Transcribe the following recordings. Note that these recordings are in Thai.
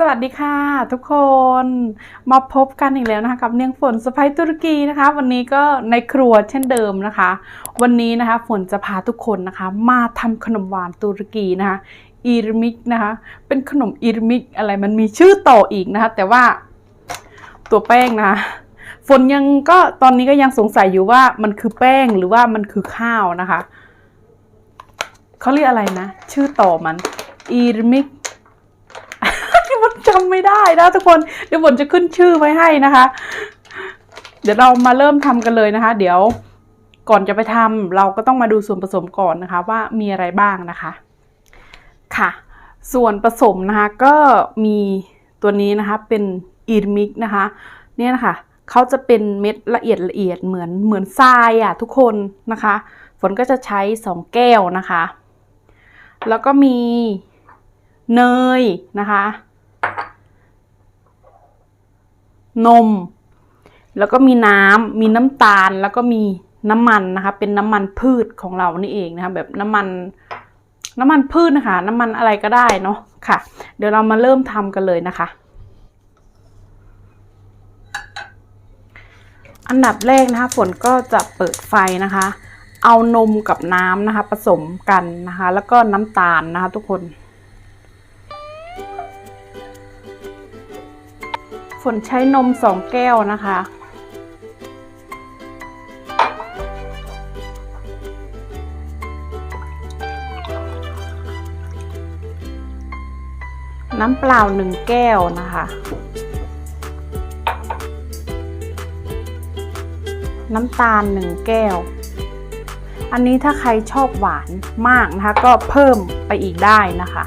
สวัสดีค่ะทุกคนมาพบกันอีกแล้วนะคะกับเนียงฝนสไปตุรกีนะคะ วันนี้ก็ในครัวเช่นเดิมนะคะ วันนี้นะคะฝนจะพาทุกคนนะคะ มาทำขนมหวานตุรกีนะคะอีรมิกนะคะ เป็นขนมอีรมิกอะไรมันมีชื่อต่ออีกนะคะ แต่ว่าตัวแป้งนะะฝนยังก็ตอนนี้ก็ยังสงสัยอยู่ว่ามันคือแป้งหรือว่ามันคือข้าวนะคะเขาเรียกอะไรนะ ชื่อต่อมันอีรมิก จำไม่ได้นะทุกคนเดี๋ยวฝนจะขึ้นชื่อไว้ให้นะคะ เดี๋ยวเรามาเริ่มทำกันเลยนะคะ เดี๋ยวก่อนจะไปทำเราก็ต้องมาดูส่วนผสมก่อนนะคะ ว่ามีอะไรบ้างนะคะ ค่ะ ส่วนผสมนะคะ ก็มีตัวนี้นะคะเป็นอีรมิกนะคะ เนี่ยนะคะเขาจะเป็นเม็ดละเอียดละเอียดเหมือนเหมือนทรายอะทุกคนนะคะ ฝนก็จะใช้สองแก้วนะคะ แล้วก็มีเนยนะคะ นม แล้วก็มีน้ำมีน้ำตาลแล้วก็มีน้ำมันนะคะ เป็นน้ำมันพืชของเรานี่เองนะคะ แบบน้ำมันน้ำมันพืชนะคะ น้ำมันอะไรก็ได้เนาะค่ะ เดี๋ยวเรามาเริ่มทำกันเลยนะคะ อันดับแรกนะคะ ฝนก็จะเปิดไฟนะคะ เอานมกับน้ำนะคะ ผสมกันนะคะ แล้วก็น้ำตาลนะคะ ทุกคน นใช้นมสองแก้วนะคะ น้ำเปล่าหนึ่งแก้วนะคะ น้ำตาลหนึ่งแก้ว อันนี้ถ้าใครชอบหวานมากนะคะ ก็เพิ่มไปอีกได้นะคะ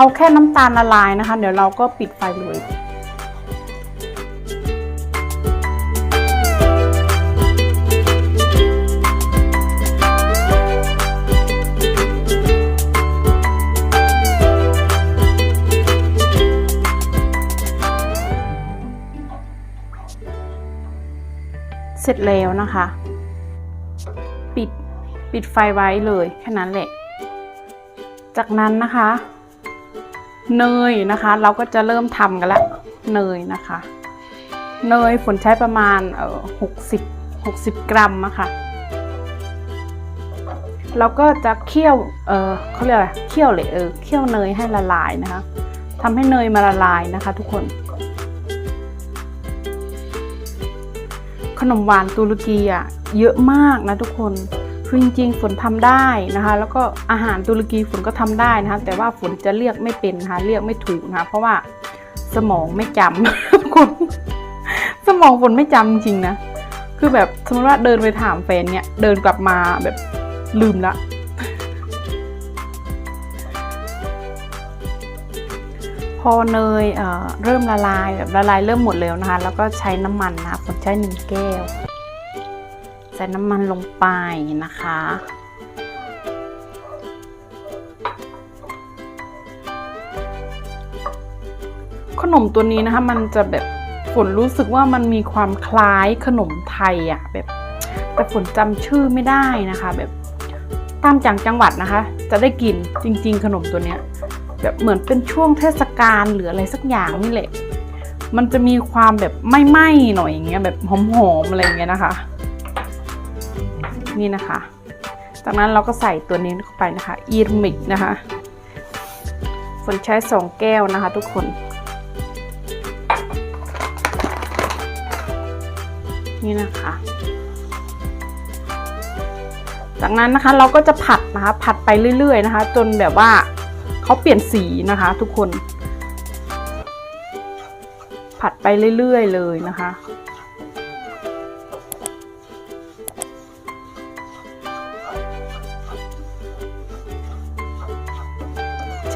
เอาแค่น้ำตาลละลายนะคะ เดี๋ยวเราก็ปิดไฟเลยเสร็จแล้วนะคะ ปิดปิดไฟไว้เลยแค่นั้นแหละ จากนั้นนะคะ เนยนะคะ เราก็จะเริ่มทำกันแล้วเนยนะคะ เนยฝนใช้ประมาณเออหกสิบหกสิบกรัมนะคะเราก็จะเคี่ยวเออเขาเรียกอะไรเคี่ยวเลยเออเคี่ยวเนยให้ละลายนะคะทำให้เนยมาละลายนะคะ ทุกคน ขนมหวานตุรกีอะเยอะมากนะทุกคน คือจริงๆฝนทำได้นะคะ แล้วก็อาหารตุรกีฝนก็ทำได้นะคะ แต่ว่าฝนจะเรียกไม่เป็นนะคะเรียกไม่ถูกนะคะ เพราะว่าสมองไม่จำทุกคนสมองฝนไม่จำจริงนะ คือแบบสมมติว่าเดินไปถามแฟนเนี่ย เดินกลับมาแบบลืมละ พอเนยเเริ่มละลายแบบละลายเริ่มหมดแล้วนะคะ แล้วก็ใช้น้ำมันนะคะผมใช้หนึ่งแก้ว ใส่น้ำมันลงไปนะคะ ขนมตัวนี้นะคะ มันจะแบบฝนรู้สึกว่ามันมีความคล้ายขนมไทยอะแบบ แต่ฝนจำชื่อไม่ได้นะคะ แบบตามจังจังหวัดนะคะ จะได้กินจริง ๆ ขนมตัวเนี้ยแบบเหมือนเป็นช่วงเทศกาลหรืออะไรสักอย่างนี่แหละ มันจะมีความแบบไหม้หน่อยอย่างเงี้ยแบบหอมๆอะไรเงี้ยนะคะ นี่นะคะ จากนั้นเราก็ใส่ตัวนี้เข้าไปนะคะอีรมิกนะคะฝนใช้สองแก้วนะคะทุกคนนี่นะคะ จากนั้นนะคะเราก็จะผัดนะคะ ผัดไปเรื่อย ๆ นะคะ จนแบบว่าเขาเปลี่ยนสีนะคะ ทุกคน ผัดไปเรื่อย ๆ เลยนะคะ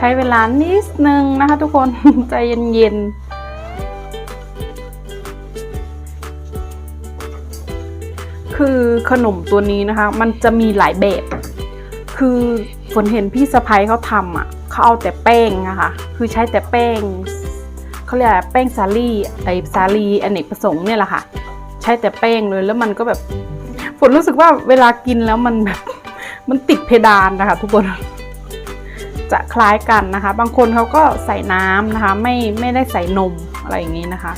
ช้เวลานิดนึงนะคะทุกคนใจเย็นๆคือขนมตัวนี้นะคะ มันจะมีหลายแบบ คือฝนเห็นพี่สะพ้ยเขาทำอะเขาเอาแต่แป้งนะคะ คือใช้แต่แป้งเขาเรียกแป้งสาลี่ไอสาลีอเนกประสงค์เนี่ยแหละค่ะ ใช้แต่แป้งเลยแล้วมันก็แบบฝนรู้สึกว่าเวลากินแล้วมันแบบมันติดเพดานนะคะทุกคน จะคล้ายกันนะคะ บางคนเขาก็ใส่น้ำนะคะ ไม่ไม่ได้ใส่นมอะไรอย่างนี้นะคะ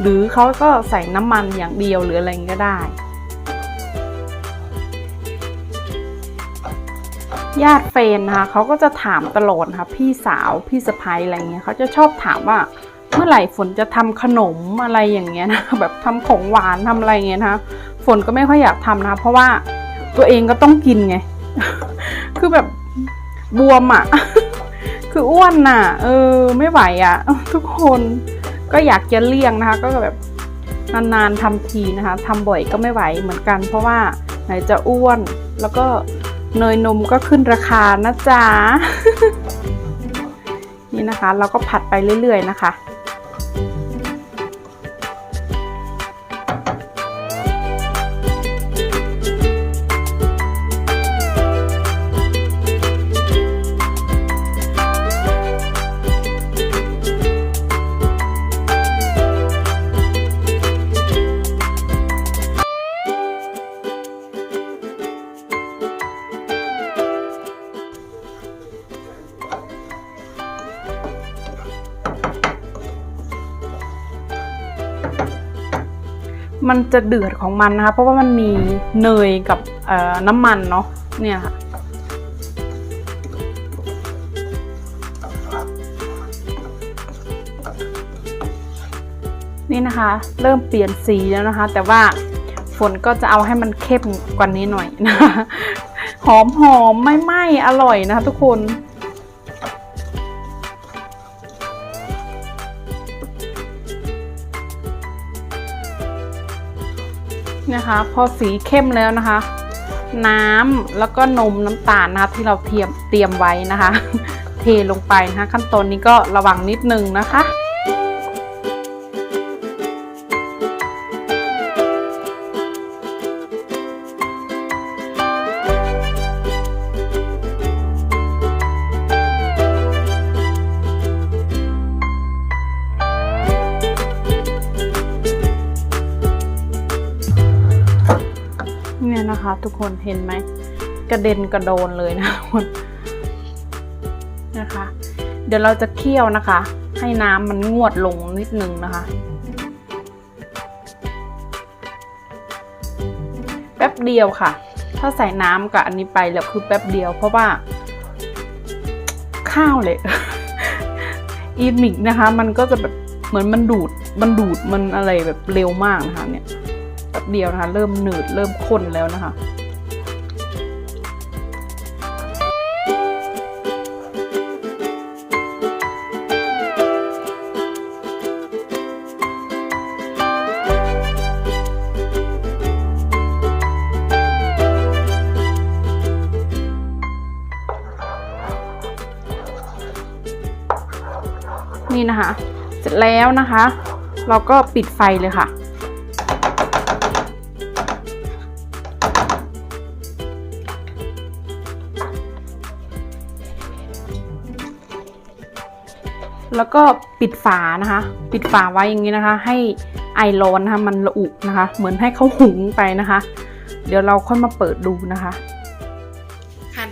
หรือเขาก็ใส่น้ำมันอย่างเดียวหรืออะไรอย่างนี้ก็ได้ ญาติเฟนนะคะเขาก็จะถามตลอดนะคะพี่สาวพี่สะพ้ยอะไรเงี้ยเขาจะชอบถามว่าเมื่อไหร่ฝนจะทำขนมอะไรอย่างเงี้ยนะแบบทำของหวานทำอะไรเงี้ยนะฝนก็ไม่ค่อยอยากทำนะเพราะว่าตัวเองก็ต้องกินไง คือแบบ บวมอะ่ะ คืออ้วนน่ะ เออ ไม่ไหวอะ่ะ ทุกคนก็อยากจะเลี่ยงนะคะ ก็แบบนานๆทำทีนะคะทำบ่อยก็ไม่ไหวเหมือนกัน เพราะว่าไหนจะอ้วนแล้วก็เนยนมก็ขึ้นราคานะจ๊ะนี่นะคะ เราก็ผัดไปเรื่อยๆนะคะ มันจะเดือดของมันนะคะ เพราะว่ามันมีเนยกับน้ำมันเนาะเนี่ยค่ะนี่นะคะ เริ่มเปลี่ยนสีแล้วนะคะ แต่ว่าฝนก็จะเอาให้มันเข้มกว่านี้หน่อยนะคะหอมหอมไม่ไหม้อร่อยนะคะทุกคน นะคะ พอสีเข้มแล้วนะคะ น้ำแล้วก็นมน้ำตาลนะคะที่เราเตรียมเตรียมไว้นะคะ เทลงไปนะคะ ขั้นตอนนี้ก็ระวังนิดนึงนะคะ ทุกคนเห็นไหมกระเด็นกระโดนเลยนะทุกคนนะคะ เดี๋ยวเราจะเคี่ยวนะคะ ให้น้ำมันงวดลงนิดนึงนะคะ แป๊บเดียวค่ะ ถ้าใส่น้ำกับอันนี้ไปแล้วคือแป๊บเดียวเพราะว่า ข้าวเลยอีมิกนะคะ มันก็จะแบบเหมือนมันดูดมันดูดมันอะไรแบบเร็วมากนะคะเนี่ยแป๊บเดียวนะคะ เริ่มหนืดเริ่มข้นแล้วนะคะ นี่นะคะ เสร็จแล้วนะคะ เราก็ปิดไฟเลยค่ะ แล้วก็ปิดฝานะคะ ปิดฝาไว้อย่างนี้นะคะ ให้ไอร้อนนะคะมันระอุนะคะ เหมือนให้เขาหุงไปนะคะ เดี๋ยวเราค่อยมาเปิดดูนะคะค่ะ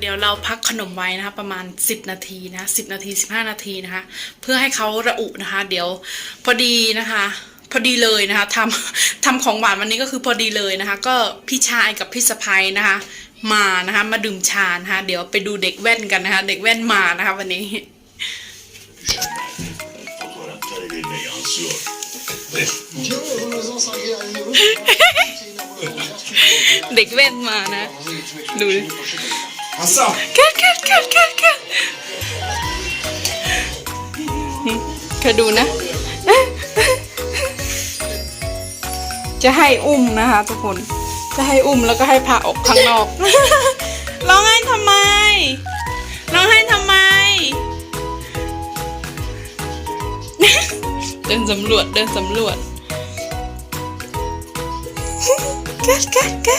เดี๋ยวเราพักขนมไว้นะคะ ประมาณ 10 นาทีนะ10 นาที 15 นาทีนะคะ เพื่อให้เขาระอุนะคะ เดี๋ยวพอดีนะคะพอดีเลยนะคะทำทำของหวานวันนี้ก็คือพอดีเลยนะคะ ก็พี่ชายกับพี่สะพ้ยนะคะ มานะคะ มาดื่มชานะคะเดี๋ยวไปดูเด็กแว่นกันนะคะ เด็กแว่นมานะคะวันนี้เด็กแว่นมานะ ดู ดิ Hasan! แค่แค่แค่แค่แค่เธอดูนะ จะให้อุ้มนะคะทุกคน จะให้อุ้มแล้วก็ให้พาออกข้างนอก ร้องไห้ทำไม ร้องไห้ทำไม เดินสำรวจ เดินสำรวจ แกะแกะแกะ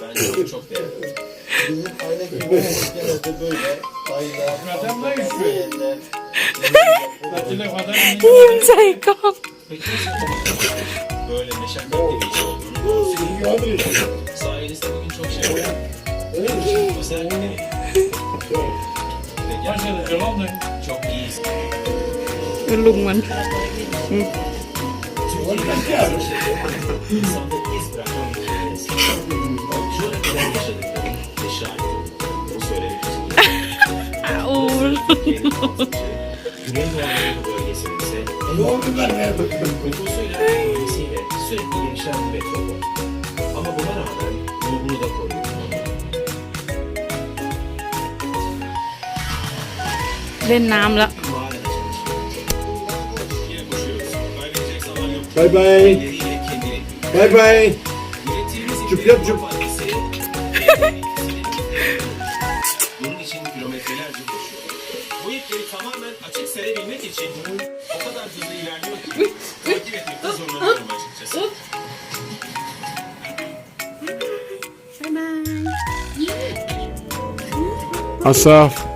Bence çok değerli. Böyle. İmzayı kal. Bir iş olduğunu Sayenizde bugün çok şey oldu. Özellikle Ve gerçekten çok iyiyiz. Lùng mình. Ừ. vuoi cambiare? A lasciare. Aul. Yok ben ne da koruyor. Ve namla. Bay bay. Bay bay. İplerin yap maddesi, Bunun için kilometrelerce koşuyor. Bu ipleri tamamen açık serebilmek için o kadar hızlı ilerliyor ki takip etmekte zorlanıyorum açıkçası. Asaf.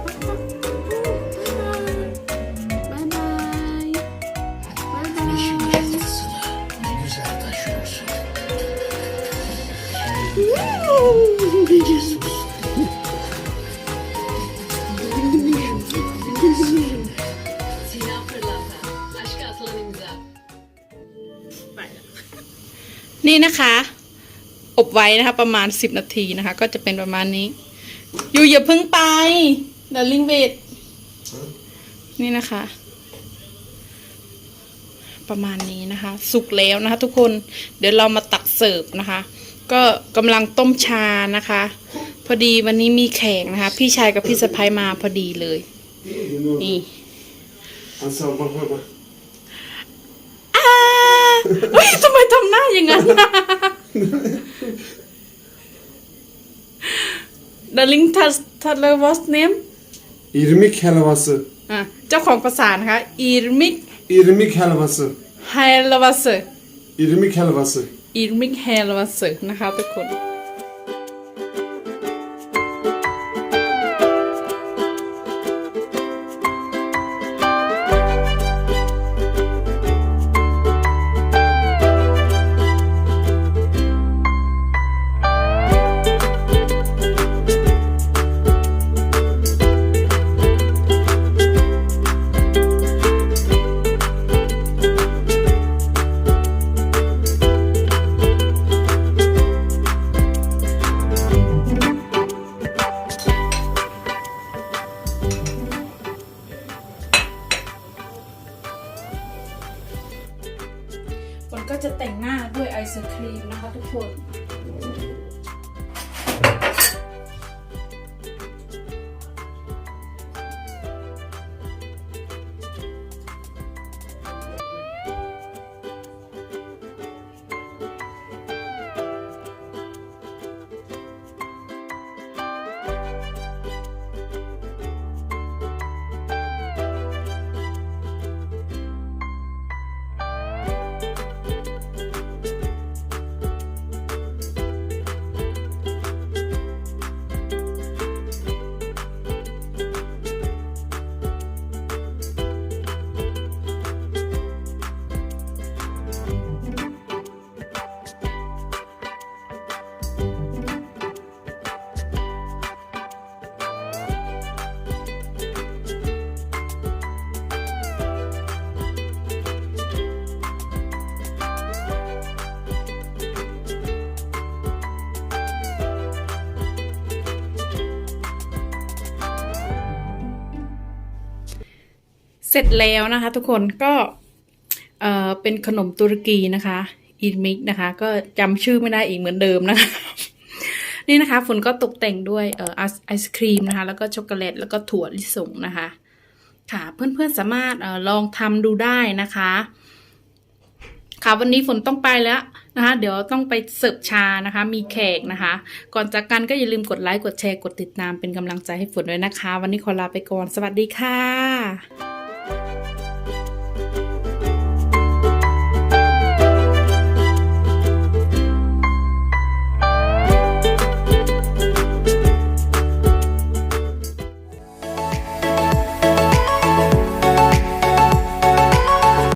ไว้นะคะ ประมาณ 10 นาทีนะคะ ก็จะเป็นประมาณนี้ อยู่อย่าเพิ่งไปเดลิงเวทนี่นะคะ ประมาณนี้นะคะ สุกแล้วนะคะ ทุกคนเดี๋ยวเรามาตักเสิร์ฟนะคะ ก็กำลังต้มชานะคะ พอดีวันนี้มีแขกนะคะ พี่ชายกับพี่สะพ้ายมาพอดีเลยนี่ Asaf bak bak bak. อ้าเฮ้ยทำไมทำหน้าอย่างนั้น ดาริงทัสทัลเลวอสเนม İrmik helvası. อะเจ้าของภาษานะคะอิรมิก İrmik helvası. ไฮลวัส İrmik helvası. อิรมิกไฮลวัสนะคะทุกคน รีมนะคะทุกคน เสร็จแล้วนะคะ ทุกคนก็เอ่อเป็นขนมตุรกีนะคะอินมิกนะคะ ก็จำชื่อไม่ได้อีกเหมือนเดิมนะคะ นี่นะคะฝนก็ตกแต่งด้วยเอ่อไอศครีมนะคะ แล้วก็ช็อกโกแลตแล้วก็ถั่วลิสงนะคะ ค่ะเพื่อนๆสามารถเออลองทำดูได้นะคะ ค่ะวันนี้ฝนต้องไปแล้วนะคะ เดี๋ยวต้องไปเสิร์ฟชานะคะ มีแขกนะคะ ก่อนจากกันก็อย่าลืมกดไลค์กดแชร์กดติดตามเป็นกำลังใจให้ฝนด้วยนะคะ วันนี้ขอลาไปก่อนสวัสดีค่ะ